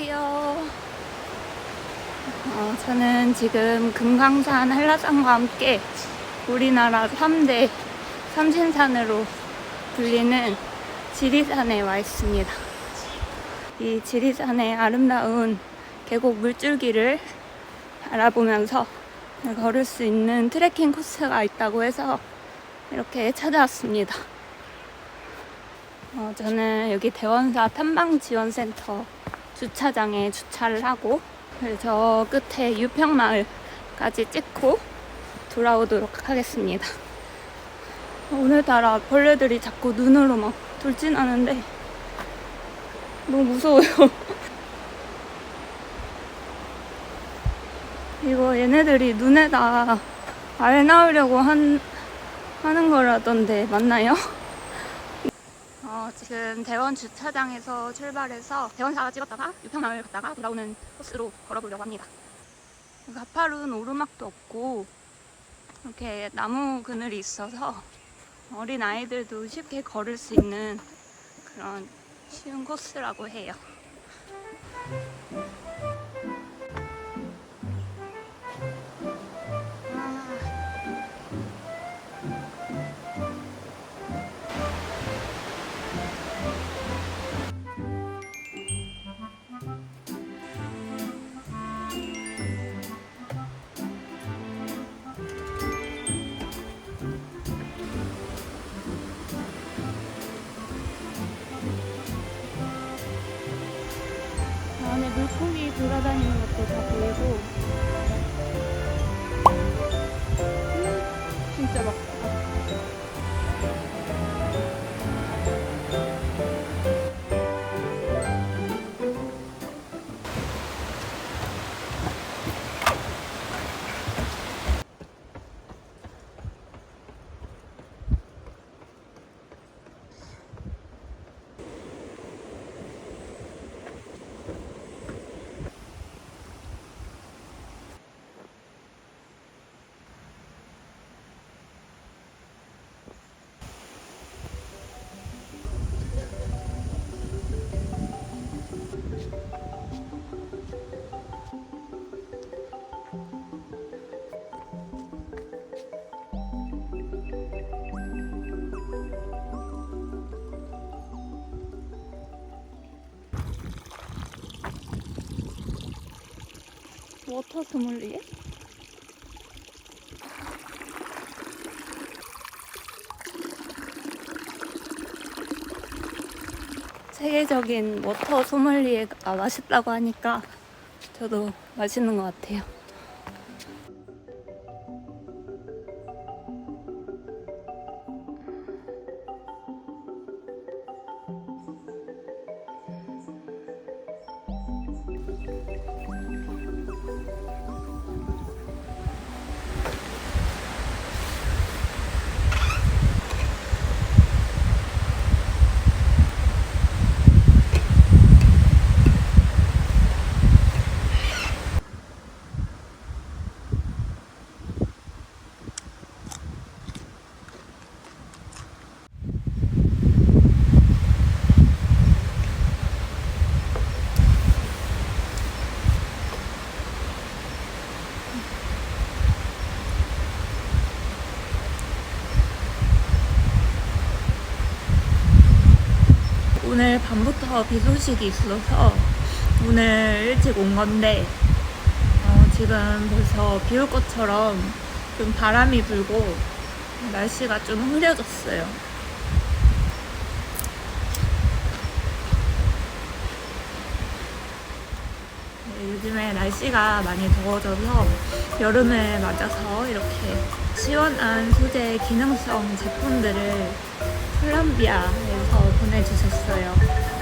안녕하세요. 어, 저는 지금 금강산 한라산과 함께 우리나라 3대 삼신산으로 불리는 지리산에 와 있습니다. 이 지리산의 아름다운 계곡 물줄기를 알아보면서 걸을 수 있는 트레킹 코스가 있다고 해서 이렇게 찾아왔습니다. 어, 저는 여기 대원사 탐방지원센터 주차장에 주차를 하고 저 끝에 유평마을까지 찍고 돌아오도록 하겠습니다. 오늘따라 벌레들이 자꾸 눈으로 막 돌진하는데 너무 무서워요. 이거 얘네들이 눈에다 알 낳으려고 한, 하는 거라던데 맞나요? 어, 지금 대원 주차장에서 출발해서 대원사 찍었다가 유평마을 갔다가 돌아오는 코스로 걸어보려고 합니다. 가파른 오르막도 없고 이렇게 나무 그늘이 있어서 어린 아이들도 쉽게 걸을 수 있는 그런 쉬운 코스라고 해요. 워터 소믈리에? 세계적인 워터 소믈리에가 맛있다고 하니까 저도 맛있는 것 같아요. 오늘 밤부터 비 소식이 있어서 오늘 일찍 온 건데 어, 지금 벌써 비 올 것처럼 좀 바람이 불고 날씨가 좀 흐려졌어요. 네, 요즘에 날씨가 많이 더워져서 여름을 맞아서 이렇게 시원한 소재 기능성 제품들을 콜롬비아에서 보내주셨어요.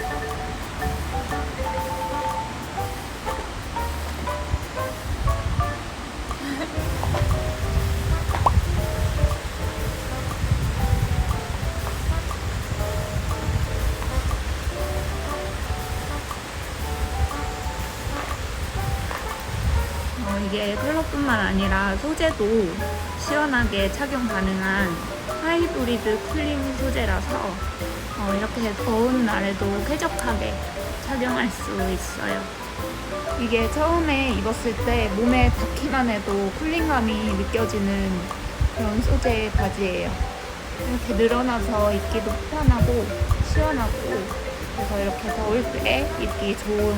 이게 컬러뿐만 아니라 소재도 시원하게 착용 가능한 하이브리드 쿨링 소재라서 어, 이렇게 더운 날에도 쾌적하게 착용할 수 있어요. 이게 처음에 입었을 때 몸에 닿기만 해도 쿨링감이 느껴지는 그런 소재의 바지예요. 이렇게 늘어나서 입기도 편하고 시원하고 그래서 이렇게 더울 때 입기 좋은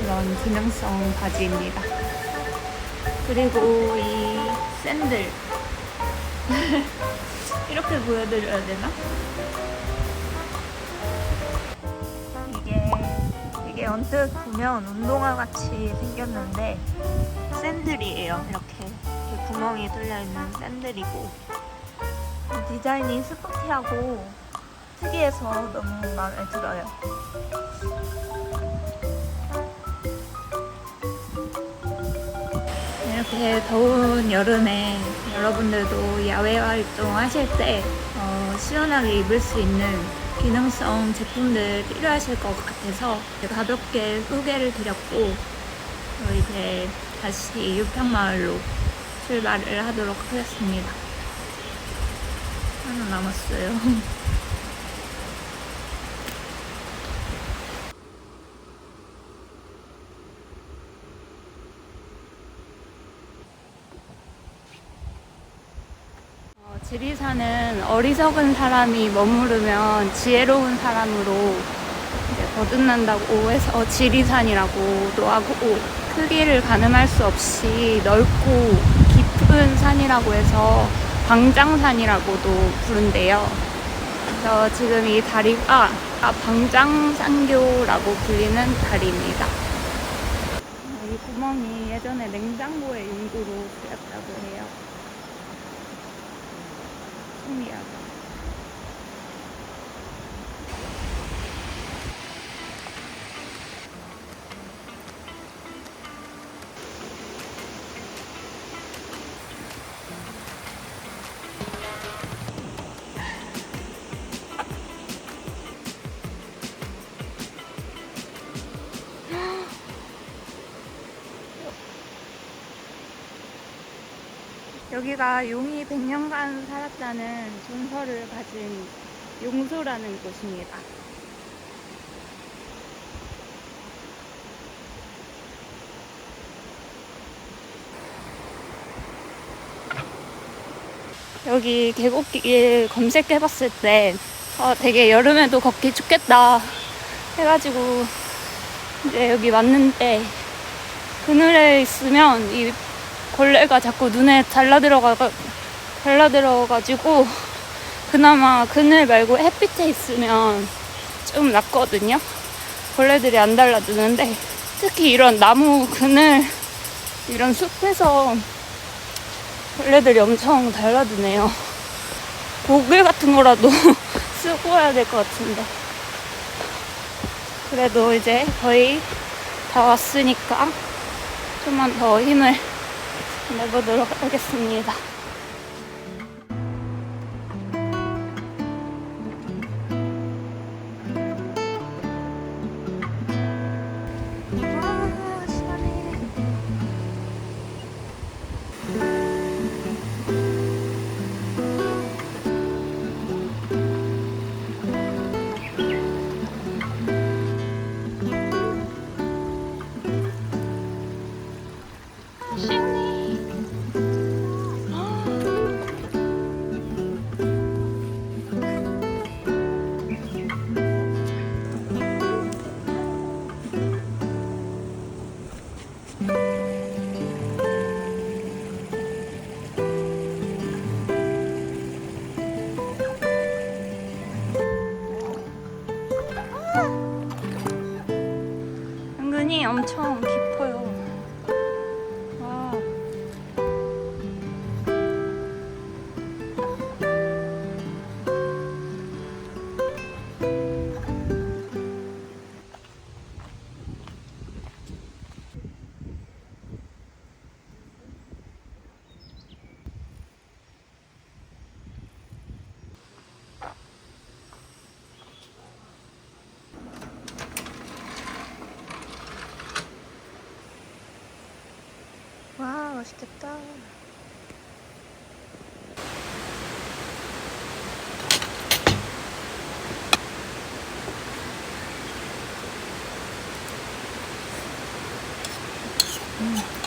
그런 기능성 바지입니다. 그리고 이 샌들 이렇게 보여드려야 되나? 이게 이게 언뜻 보면 운동화 같이 생겼는데 샌들이에요. 이렇게, 이렇게 구멍이 뚫려 있는 샌들이고 디자인이 스포티하고 특이해서 너무 마음에 들어요. 이렇게 더운 여름에 여러분들도 야외 활동 하실 때 어, 시원하게 입을 수 있는 기능성 제품들 필요하실 것 같아서 가볍게 소개를 드렸고 어, 이제 다시 육평마을로 출발을 하도록 하겠습니다. 하나 남았어요. 지리산은 어리석은 사람이 머무르면 지혜로운 사람으로 거듭난다고 해서 지리산이라고도 하고 크기를 가늠할 수 없이 넓고 깊은 산이라고 해서 방장산이라고도 부른대요. 그래서 지금 이 다리가 아, 방장산교라고 불리는 다리입니다. 이 구멍이 예전에 냉장고의 용도로 쓰였다고 해요. 신 여기가 용이 100년간 살았다는 전설을 가진 용소라는 곳입니다. 여기 계곡길 검색해봤을 때 어, 되게 여름에도 걷기 좋겠다 해가지고 이제 여기 왔는데 그늘에 있으면 이 벌레가 자꾸 눈에 달라들어가 달라들어가지고 그나마 그늘 말고 햇빛에 있으면 좀 낫거든요. 벌레들이 안 달라드는데 특히 이런 나무 그늘 이런 숲에서 벌레들이 엄청 달라드네요. 고글 같은 거라도 쓰고 와야 될 것 같은데. 그래도 이제 거의 다 왔으니까 좀만 더 힘을 내보도록 하겠습니다. 은근히 엄청 깊 맛있겠다. 음.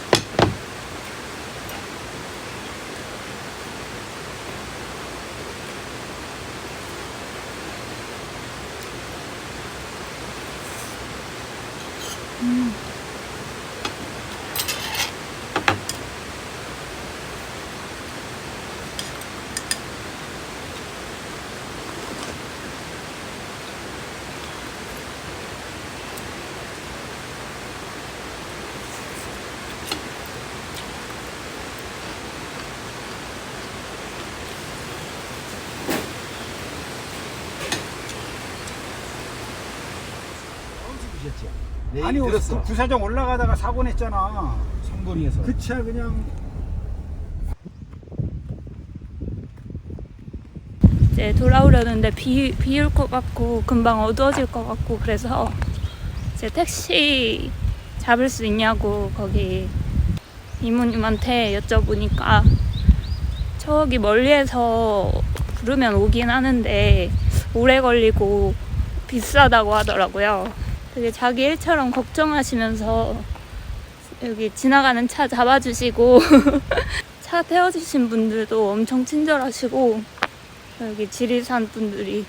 네, 아니 그 들었어. 부사장 올라가다가 사고 냈잖아. 삼거리에서. 그 차 그냥 이제 돌아오려는데 비, 비 올 것 같고 금방 어두워질 것 같고 그래서 이제 택시 잡을 수 있냐고 거기 이모님한테 여쭤보니까 저기 멀리에서 부르면 오긴 하는데 오래 걸리고 비싸다고 하더라고요. 되게 자기 일처럼 걱정하시면서 여기 지나가는 차 잡아주시고 차 태워주신 분들도 엄청 친절하시고 여기 지리산 분들이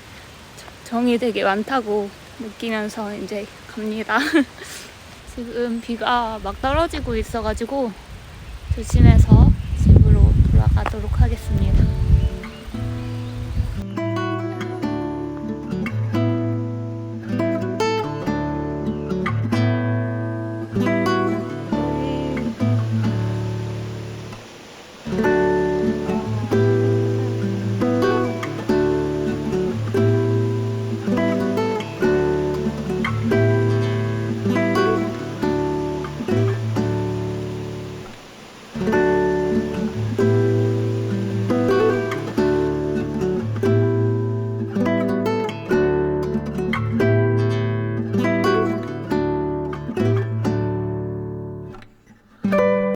정이 되게 많다고 느끼면서 이제 갑니다. 지금 비가 막 떨어지고 있어가지고 조심해서 집으로 돌아가도록 하겠습니다.